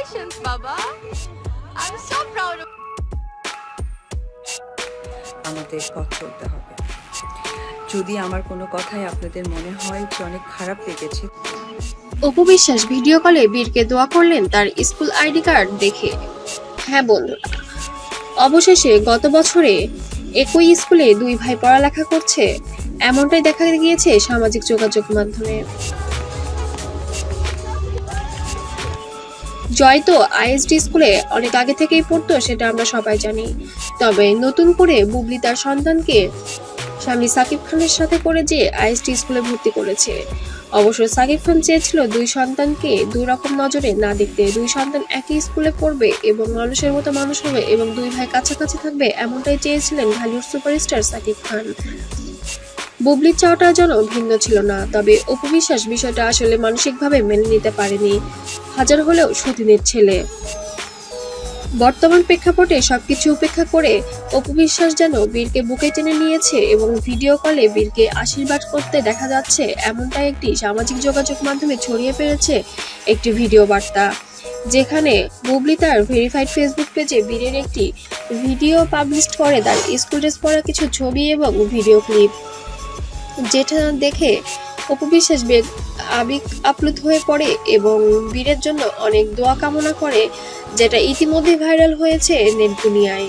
Congratulations, Baba. I'm so proud of আমাদের পথ চলতে হবে। যদি আমার কোনো কথাই আপনাদের মনে হয় যে অনেক খারাপ লেগেছে। অপু বিশ্বাস ভিডিও কলে বীরকে দোয়া করলেন তার স্কুল আইডি কার্ড দেখে। হ্যাঁ বন্ধুরা অবশেষে গত বছরে একই স্কুলে দুই ভাই পড়ালেখা করছে। এমনটাই দেখা গিয়েছে সামাজিক যোগাযোগ মাধ্যমে। জয় তো আইএসডি স্কুলে অনেক আগে থেকেই পড়তো, সেটা আমরা সবাই জানি। তবে নতুন করে বুবলি তার সন্তানকে স্বামী সাকিব খানের সাথে করে যে আইএসডি স্কুলে ভর্তি করেছে। অবশ্য সাকিব খান চেয়েছিল দুই সন্তানকে দুই রকম নজরে না দেখতে, দুই সন্তান একই স্কুলে পড়বে এবং মানুষের মতো মানুষ হবে এবং দুই ভাই কাছাকাছি থাকবে এমনটাই চেয়েছিলেন ঢালিউড সুপারস্টার সাকিব খান। বুবলির চাওয়াটা যেন ভিন্ন ছিল না, তবে অপু বিশ্বাস বিষয়টা আসলে মানসিকভাবে মেনে নিতে পারেনি। হাজার হলেও সতীনের ছেলে। বর্তমান প্রেক্ষাপটে সবকিছু উপেক্ষা করে অপু বিশ্বাস যেন বীরকে বুকে টেনে নিয়েছে এবং ভিডিও কলে বীরকে আশীর্বাদ করতে দেখা যাচ্ছে এমনটাই একটি সামাজিক যোগাযোগ মাধ্যমে ছড়িয়ে পেরেছে একটি ভিডিও বার্তা। যেখানে বুবলি তার ভেরিফাইড ফেসবুক পেজে বীরের একটি ভিডিও পাবলিশ করে তার স্কুল ড্রেস পরা কিছু ছবি এবং ভিডিও ক্লিপ। যেটা দেখে অপু বিশ্বাস বেগ আবেগ আপ্লুত হয়ে পড়ে এবং বীরের জন্য অনেক দোয়া কামনা করে, যেটা ইতিমধ্যে ভাইরাল হয়েছে নেট দুনিয়ায়